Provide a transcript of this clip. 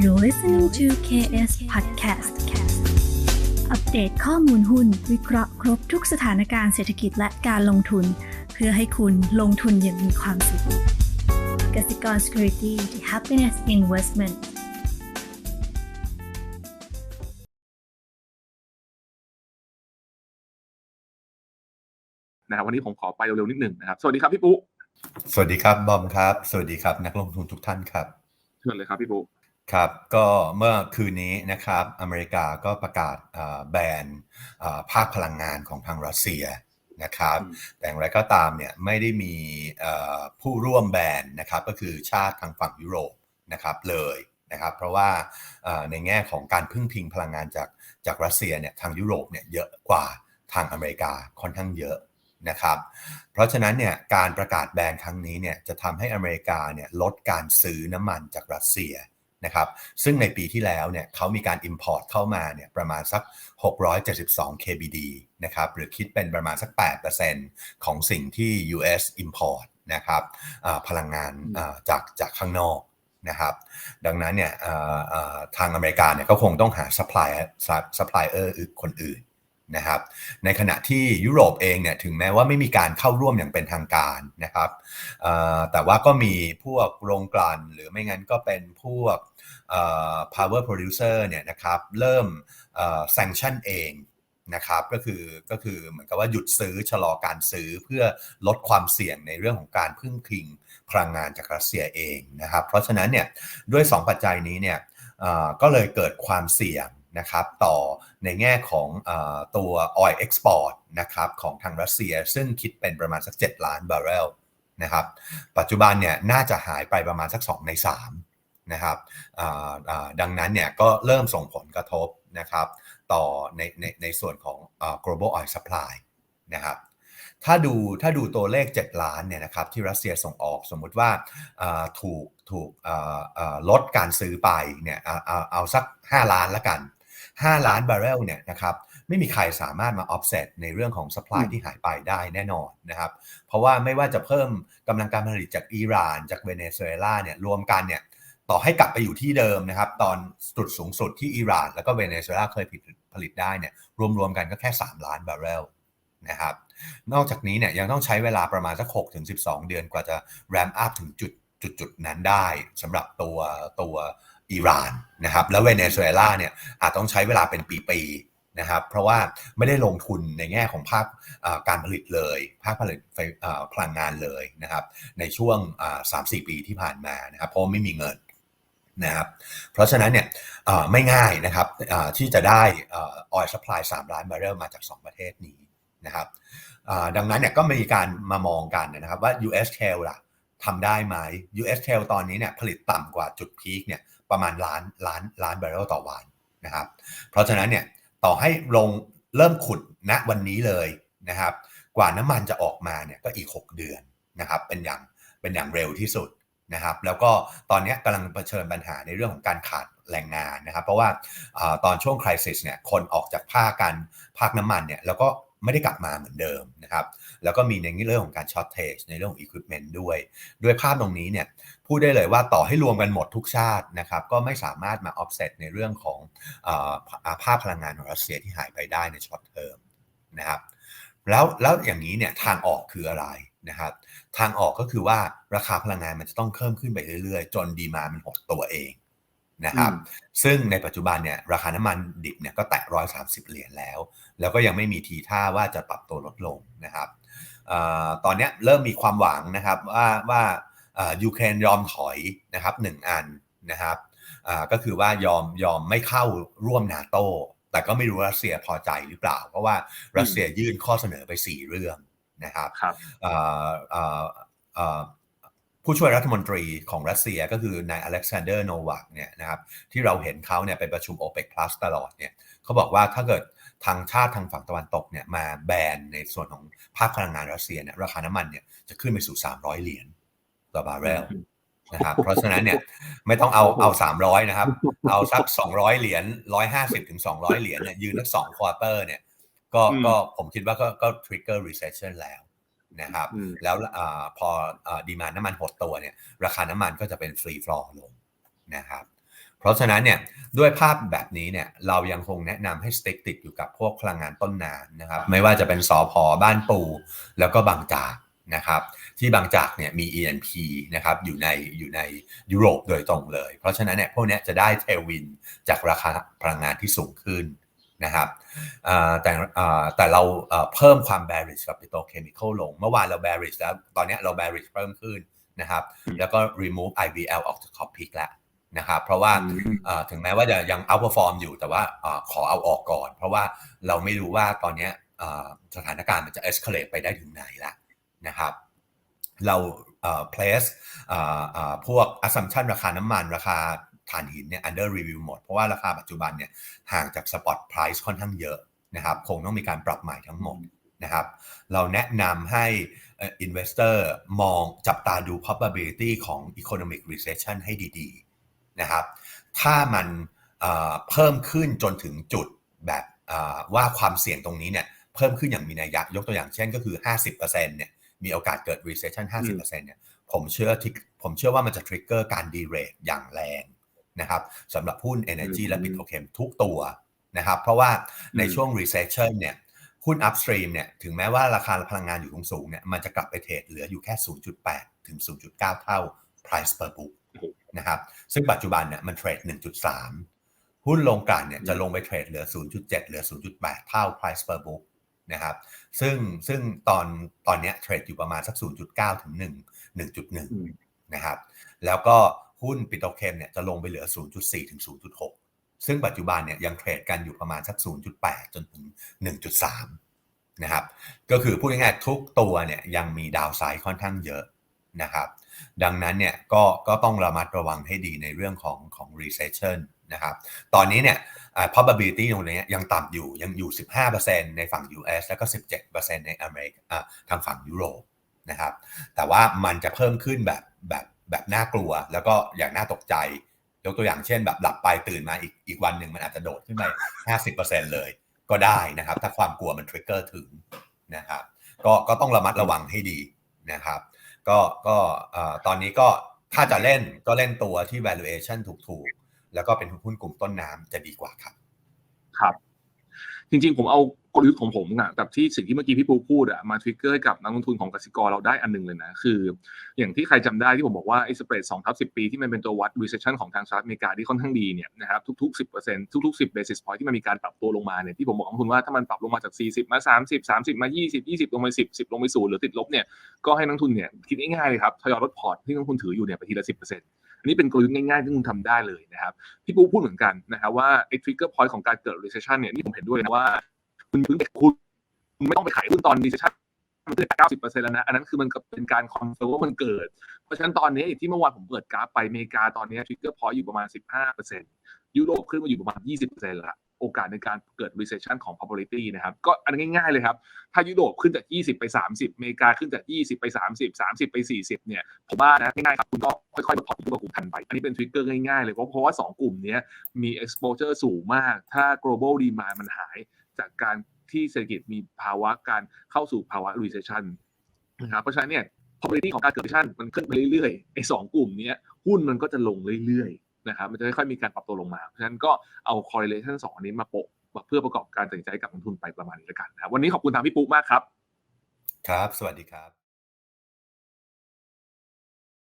You're listening to KS Podcast อัปเดตข้อมูลหุ้น วิเคราะห์ครบทุกสถานการณ์เศรษฐกิจและการลงทุน เพื่อให้คุณลงทุนอย่างมีความสุขกสิกร Security the Happiness Investment นะครับวันนี้ผมขอไปเร็วๆนิดหนึ่งนะครับ สวัสดีครับพี่ปุ๊สวัสดีครับบอมครับ สวัสดีครับนักลงทุนทุกท่านครับเชิญเลยครับพี่ปุ๊ ครับก็เมื่อคืนนี้นะครับอเมริกาก็ประกาศอ่าแบนอ่าภาคพลังงานของทางรัสเซียนะครับแต่อย่างไรก็ตามเนี่ยไม่ได้มีเอ่อผู้ร่วมแบนนะครับก็คือชาติทางฝั่งยุโรปนะครับเลยนะครับเพราะว่าเอ่อในแง่ของการพึ่งพิงพลังงานจากจากรัสเซียเนี่ยทางยุโรปเนี่ยเยอะกว่าทางอเมริกาค่อนข้างเยอะนะครับเพราะฉะนั้นเนี่ยการประกาศแบนครั้งนี้เนี่ยจะทำให้อเมริกาเนี่ยลดการซื้อน้ำมันจากรัสเซีย นะครับซึ่งในปีที่แล้วเนี่ยเขามีการ Import เข้ามาเนี่ยประมาณสัก 672 kbd นะครับหรือคิดเป็นประมาณสัก 8%ของสิ่งที่ US Import นะครับอ่าพลังงานอ่าจากจากข้างนอกนะครับดังนั้นเนี่ยอ่าอ่าทางอเมริกาเนี่ยก็คงต้องหา supplier supplier อื่นคนอื่น นะครับ ในขณะที่ยุโรปเองเนี่ยถึงแม้ว่าไม่มีการเข้าร่วมอย่างเป็นทางการนะครับแต่ว่าก็มีพวกโรงกลั่นหรือไม่งั้นก็เป็นพวก power producer เนี่ยนะครับเริ่ม sanction เองนะครับก็คือก็คือเหมือนกับว่าหยุดซื้อชะลอการซื้อเพื่อลดความเสี่ยงในเรื่องของการพึ่งพิงพลังงานจากรัสเซียเองนะครับ เพราะฉะนั้นเนี่ยด้วย 2 ปัจจัยนี้เนี่ยก็เลยเกิดความเสี่ยง นะครับต่อในแง่ของเออตัว oil export นะครับของทางรัสเซีย ซึ่งคิดเป็นประมาณสัก 7 ล้านบาร์เรลนะครับปัจจุบันเนี่ยน่าจะหายไปประมาณสัก 2 ใน 3 นะครับดังนั้นเนี่ยก็เริ่มส่งผลกระทบนะครับต่อในในในส่วนของอ global oil supply นะครับถ้าดูถ้าดูตัวเลข 7 ล้านเนี่ยนะครับที่รัสเซียส่งออกสมมุติว่าถูกถูกลดการซื้อไปเนี่ยเอาเอาเอาสัก 5 ล้านละกัน 5 ล้านบาร์เรลเนี่ยนะครับไม่มีใครสามารถมา offset ในเรื่องของ supply อืมที่หายไปได้แน่นอนนะครับเพราะว่าไม่ว่าจะเพิ่มกำลังการผลิตจากอิหร่าน จากเวเนซุเอลาเนี่ยรวมกันเนี่ยต่อให้กลับไปอยู่ที่เดิมนะครับตอนจุดสูงสุดที่อิหร่าน แล้วก็เวเนซุเอลาเคยผลิตผลิตได้เนี่ยรวมๆกันก็แค่ 3 ล้านบาร์เรลนะครับนอกจากนี้เนี่ยยังต้องใช้เวลาประมาณสัก6ถึง12 เดือนกว่าจะ ramp up ถึงจุดจุดจุดนั้นได้สำหรับตัวตัว อิหร่านนะครับแล้วเวเนซุเอลาเนี่ยอาจต้องใช้เวลาเป็นปีๆนะครับเพราะว่าไม่ได้ลงทุนในแง่ของภาคการผลิตเลย ภาคผลิตไฟพลังงานเลยนะครับในช่วงสามสี่ปีที่ผ่านมานะครับเพราะไม่มีเงินนะครับเพราะฉะนั้นเนี่ยไม่ง่ายนะครับที่จะได้ออยล์ supply 3ล้านบาร์เรลมาจาก 2 ประเทศนี้นะครับดังนั้นเนี่ยก็มีการมามองกันนะครับว่า US shale ล่ะทำได้ไหม US shale ตอนนี้เนี่ยผลิตต่ำกว่าจุดพีคเนี่ย ประมาณล้านล้านล้านบาร์เรลต่อวันนะครับ เพราะฉะนั้นเนี่ยต่อให้ลงเริ่มขุดณวันนี้เลยนะครับ กว่าน้ำมันจะออกมาเนี่ยก็อีก 6 เดือนนะครับ เป็นอย่างเป็นอย่างเร็วที่สุดนะครับ แล้วก็ตอนนี้กำลังเผชิญปัญหาในเรื่องของการขาดแรงงานนะครับ เพราะว่าอตอนช่วงคริสิสเนี่ยคนออกจากภาคการภาคน้ำมันเนี่ยแล้วก็ ไม่ได้กลับมาเหมือนเดิมนะครับ แล้วก็มีในเรื่องของการช็อตเทจในเรื่องของอุปกรณ์ด้วย ด้วยภาพตรงนี้เนี่ยพูดได้เลยว่าต่อให้รวมกันหมดทุกชาตินะครับก็ไม่สามารถมา offset ในเรื่องของอ่อภาพพลังงานของรัสเซียที่หายไปได้ในช็อตเทอมนะครับแล้วแล้วอย่างนี้เนี่ยทางออกคืออะไรนะครับทางออกก็คือว่าราคาพลังงานมันจะต้องเพิ่มขึ้นไปเรื่อยๆ จนดีมามันหดตัวเอง นะครับซึ่งในปัจจุบันเนี่ยราคาน้ำมันดิบเนี่ยก็แตะ130เหรียญแล้ว แล้วก็ยังไม่มีทีท่าว่าจะปรับตัวลดลงนะครับเออตอนนี้เริ่มมีความหวังนะครับว่าว่ายูเครนยอมถอยนะครับหนึ่งอันนะครับอ่าก็คือว่ายอมยอมไม่เข้าร่วมนาโตแต่ก็ไม่รู้รัสเซียพอใจหรือเปล่า เพราะว่ารัสเซียยื่นข้อเสนอไป 4 เรื่องนะครับครับ ผู้ช่วยรัฐมนตรีของรัสเซียก็คือนายอเล็กซานเดอร์โนวักเนี่ยนะครับที่เราเห็นเขาเนี่ยไปประชุม o p e ป Plus ตลอดเนี่ยเขาบอกว่าถ้าเกิดทางชาติทางฝั่งตะวันตกเนี่ยมาแบนในส่วนของภาคพลังงานรัสเซียเนี่ยราคาน้ำมันเนี่ยจะขึ้นไปสู่ 300 เหรียญต่อบาร์เรลนะครับเพราะฉะนั้นเนี่ยไม่ต้องเอาเอาสามร้อยนะครับ เอาสักสองร้อยเหรียญร้อยห้าสิบถึงสองร้อยเหรียญเนี่ยยืนสักสองควอเตอร์เนี่ยก็ก็ผมคิดว่าก็ก็ trigger recession แล้ว นะครับอืมแล้วอาพอดีมานน้ำมันหดตัวเนี่ยราคาน้ำมันก็จะเป็นฟรีฟลอลงนะครับเพราะฉะนั้นเนี่ยด้วยภาพแบบนี้เนี่ยเรายังคงแนะนำให้สติ๊กติดอยู่กับพวกพลังงานต้นน้ำนะครับ ไม่ว่าจะเป็นสอพอบ้านปู แล้วก็บางจากนะครับที่บางจากเนี่ยมี ENP นะครับอยู่ในอยู่ในยุโรปโดยตรงเลย เพราะฉะนั้นเนี่ยพวกเนี้ยจะได้เทลวินจากราคาพลังงานที่สูงขึ้นนะครับอ่า แต่อ่าแต่เราเอ่อเพิ่มความ bearish กับ petrochemical ลง เมื่อวานเรา bearish แล้ว ตอนเนี้ยเรา bearish เพิ่มขึ้นนะครับ แล้วก็ remove IVL ออกจาก top pick แล้วนะครับ เพราะว่าอืมเอ่อถึงแม้ว่าจะยัง outperform อยู่ แต่ว่าเอ่อขอเอาออกก่อน เพราะว่าเราไม่รู้ว่าตอนเนี้ยเอ่อสถานการณ์มันจะ escalate ไปได้ถึงไหนละนะครับ เราเอ่อ place เอ่อเอ่อพวก assumption ราคาน้ำมันราคา ถ่านหินเนี่ย under review หมด เพราะว่าราคาปัจจุบันเนี่ยห่างจาก spot price ค่อนข้างเยอะนะครับ คงต้องมีการปรับใหม่ทั้งหมดนะครับ เราแนะนำให้อ่อ investor มองจับตาดู probability ของ economic recession ให้ดีๆนะครับ ถ้ามันเพิ่มขึ้นจนถึงจุดแบบว่าความเสี่ยงตรงนี้เนี่ยเพิ่มขึ้นอย่างมีนัยยะยกตัวอย่างเช่นก็คือ 50%เนี่ยมีโอกาสเกิด recession 50%เนี่ยผมเชื่อที่ผมเชื่อว่ามันจะ trigger การ derate อย่างแรง นะครับสำหรับหุ้น energy และอืม petrochem ทุกตัวนะครับ เพราะว่าในอืมช่วง recession เนี่ยหุ้น upstream เนี่ยถึงแม้ว่าราคาพลังงานอยู่สูงๆเนี่ยมันจะกลับไปเทรดเหลืออยู่แค่ 0.8 ถึง 0.9 เท่า price per book นะครับซึ่งปัจจุบันเนี่ยมันเทรด 1.3 หุ้นลงกลั่นเนี่ยจะลงไปเทรดเหลือ 0.7 เหลือ 0.8 เท่า price per book นะครับซึ่งซึ่งตอนตอนเนี้ยเทรดอยู่ประมาณสัก 0.9 ถึง1อืม1.1 นะครับแล้วก็ หุ้นปิโตเคมเนี่ยจะลงไปเหลือ 0.4 ถึง 0.6 ซึ่งปัจจุบันเนี่ยยังเทรดกันอยู่ประมาณสัก 0.8 จนถึง 1.3 นะครับ ก็คือพูดง่ายๆทุกตัวเนี่ยยังมีดาวไซด์ค่อนข้างเยอะนะครับ ดังนั้นเนี่ยก็ก็ต้องระมัดระวังให้ดีในเรื่องของของ recession นะครับ ตอนนี้เนี่ยอ่า probability ตรงนี้ยังต่ำอยู่ยังอยู่ 15%ในฝั่ง US แล้วก็ 17%ในอเมริกาทางฝั่งยุโรปนะครับ แต่ว่ามันจะเพิ่มขึ้นแบบแบบ แบบน่ากลัว แล้วก็อย่างน่าตกใจ ยกตัวอย่างเช่น แบบหลับไปตื่นมาอีกอีกวันหนึ่งมันอาจจะโดดขึ้นไป50%เลย ก็ได้นะครับ ถ้าความกลัวมันทริกเกอร์ถึงนะครับก็ก็ต้องระมัดระวังให้ดีนะครับ ก็ก็ตอนนี้ก็ถ้าจะเล่นก็เล่นตัวที่ valuation ถูกๆ แล้วก็เป็นหุ้นกลุ่มต้นน้ำจะดีกว่าครับ ครับ จริงๆ ผมเอากลยุทธ์ของผมอะกับที่สิ่งที่เมื่อกี้พี่ปูพูดอะมาทริกเกอร์กับนักลงทุนของกสิกรเราได้อันหนึงเลยนะ คือ อย่างที่ใครจำได้ที่ผมบอกว่าไอ้สเปรดสองทับสิบปีที่มันเป็นตัววัด recession ของทางสหรัฐอเมริกาที่ค่อนข้างดีเนี่ยนะครับทุกๆ10%ทุกๆ10 basis point ที่มันมีการปรับตัวลงมาเนี่ยที่ผมบอกนักับคุณว่าถ้ามันปรับลงมาจาก40มา30 30มา20 20ลงไป10 10ลงไปศูนย์หรือติดลบเนี่ยก็ให้นักลงทุนเนี่ยคิดง่ายๆเลยครับทยอยลดพอร์ตที่นักลงทุนถืออยู่เนี่ยไปทีละ10% อันนี้เป็นกลยุทธ์ง่ายๆที่คุณทำได้เลยนะครับพี่ปูพูดเหมือนกันนะครับว่าไอ้ trigger point ของการเกิด recession เนี่ยนี่ผมเห็นด้วยนะว่า คุณเพิ่งคุณคุณไม่ต้องไปขายหุ้นตอน recession มันขึ้นเก้าสิบเปอร์เซ็นต์แล้วนะ อันนั้นคือมันเป็นการคอนเฟิร์มว่ามันเกิด เพราะฉะนั้นตอนนี้ที่เมื่อวานผมเปิดกราฟไปอเมริกาตอนนี้ trigger point อยู่ประมาณสิบห้าเปอร์เซ็นต์ยุโรปขึ้นมาอยู่ประมาณยี่สิบเปอร์เซ็นต์ละ โอกาสในการเกิด recession ของ probability นะครับก็อันง่ายๆเลยครับ ถ้ายุโรปขึ้นจาก 20 ไป 30อเมริกาขึ้นจาก 20 ไป 30 30 ไป 40 เนี่ยผมว่านะง่ายๆครับคุณก็ค่อยๆลดพอร์ตที่ตัวกลุ่มทันไป อันนี้เป็นทริกเกอร์ง่ายๆเลยเพราะเพราะว่า 2 กลุ่มนี้มี exposure สูงมาก ถ้า global demand มันหายจากการที่เศรษฐกิจมีภาวะการเข้าสู่ภาวะ recession นะครับเพราะฉะนั้นเนี่ย probability ของการเกิด recession มันขึ้นไปเรื่อยๆไอ้สองกลุ่มนี้หุ้นมันก็จะลงเรื่อยๆ นะครับมันจะค่อยๆมีการปรับตัวลงมา เพราะฉะนั้นก็เอา correlation สองอันนี้มาโปะเพื่อประกอบการตัดสินใจกับลงทุนไปประมาณนี้แล้วกันนะวันนี้ขอบคุณทางพี่ปุ๊กมากครับ ครับ สวัสดีครับ